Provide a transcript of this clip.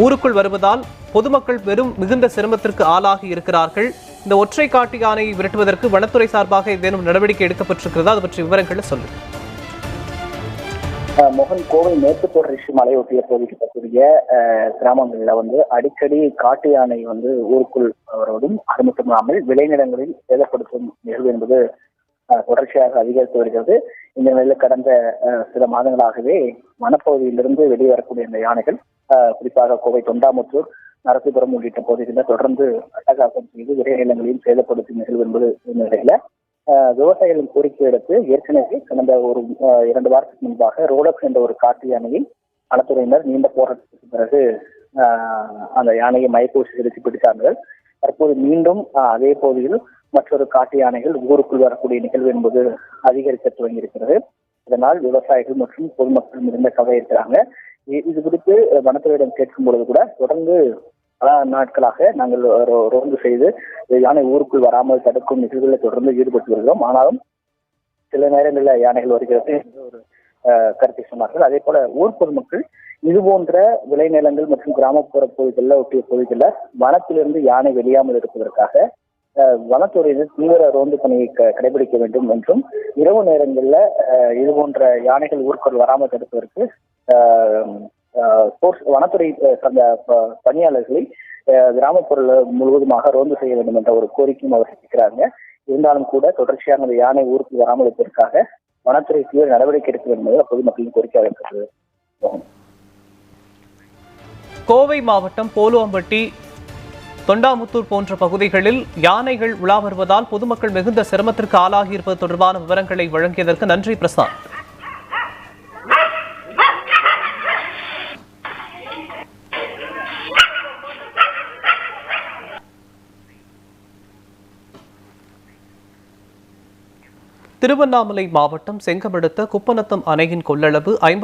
ஊருக்குள் வருவதால் பொதுமக்கள் வெறும் மிகுந்த சிரமத்திற்கு ஆளாகி இருக்கிறார்கள். இந்த ஒற்றை காட்டு யானையை விரட்டுவதற்கு வனத்துறை சார்பாக ஏதேனும் நடவடிக்கை எடுக்கப்பட்டிருக்கிறதா? அது பற்றிய விவரங்களை சொல்லுங்கள் மோகன் கோவை மேற்கு தொடர்ச்சி மலையொட்டிய பகுதிக்கு இருக்கக்கூடிய கிராமங்கள்ல வந்து அடிக்கடி காட்டு யானை வந்து ஊருக்குள் வருவதும் அது மட்டுமில்லாமல் விளைநிலங்களில் சேதப்படுத்தும் நிகழ்வு என்பது தொடர்ச்சியாக அதிகரித்து வருகிறது. இந்த நிலையில் கடந்த சில மாதங்களாகவே வனப்பகுதியிலிருந்து வெளியே வரக்கூடிய இந்த யானைகள் குறிப்பாக கோவை தொண்டாமுத்தூர் நரசிபுரம் உள்ளிட்ட பகுதிகளில் தொடர்ந்து அட்டகாசம் செய்து விளைநிலங்களையும் சேதப்படுத்தும் நிகழ்வு என்பது நிலையில விவசாயிகளின் கோரிக்கை எடுத்து ஏற்கனவே கடந்த ஒரு இரண்டு வாரத்துக்கு முன்பாக ரோலக்ஸ் என்ற ஒரு காட்டு யானையை வனத்துறையினர் நீண்ட போராட்டத்துக்கு பிறகு அந்த யானையை மயக்கூசி செலுத்தி பிடித்தார்கள். தற்போது மீண்டும் அஹ், அதே பகுதியில் மற்றொரு காட்டு யானைகள் ஊருக்குள் வரக்கூடிய நிகழ்வு என்பது அதிகரிக்க துவங்கி இருக்கிறது இதனால் விவசாயிகள் மற்றும் பொதுமக்கள் மிகுந்த கவலை இருக்கிறாங்க. இது குறித்து வனத்துறையிடம் கேட்கும் பொழுது கூட தொடர்ந்து பல நாட்களாக நாங்கள் ரோந்து செய்து யானை ஊருக்குள் வராமல் தடுக்கும் நிகழ்வுகளில் தொடர்ந்து ஈடுபட்டு வருகிறோம். ஆனாலும் சில நேரங்களில் யானைகள் வருகிறது என்று ஒரு கருத்தை சொன்னார்கள். அதே போல ஊர் பொதுமக்கள் இது போன்ற விளைநிலங்கள் மற்றும் கிராமப்புற பகுதிகளில் ஒட்டிய பகுதிகளில் வனத்திலிருந்து யானை வெளியாமல் இருப்பதற்காக அஹ், வனத்துறையினர் தீவிர ரோந்து பணியை க- கடைபிடிக்க வேண்டும் என்றும் இரவு நேரங்களில் அஹ், இது போன்ற யானைகள் ஊருக்குள் வராமல் தடுப்பதற்கு வனத்துறை சார்ந்த பணியாளர்களை அஹ், கிராமப்புற முழுவதுமாக ரோந்து செய்ய வேண்டும் என்ற ஒரு கோரிக்கையும் அவர் வைக்கிறாங்க இருந்தாலும் கூட தொடர்ச்சியாக அந்த யானை ஊருக்கு வராமல் இருப்பதற்காக வனத்துறை தீவிர நடவடிக்கை எடுக்க வேண்டும் என்பது பொதுமக்களின் கோரிக்கையாக இருக்கிறது கோவை மாவட்டம் போலுவம்பட்டி தொண்டாமுத்தூர் போன்ற பகுதிகளில் யானைகள் உலா வருவதால் பொதுமக்கள் மிகுந்த சிரமத்திற்கு ஆளாகி இருப்பது தொடர்பான விவரங்களை வழங்கியதற்கு நன்றி பிரசாந்த். திருவண்ணாமலை மாவட்டம் செங்கமடுத்த குப்பநத்தம் அணையின் கொள்ளளவு ஐம்பத்தி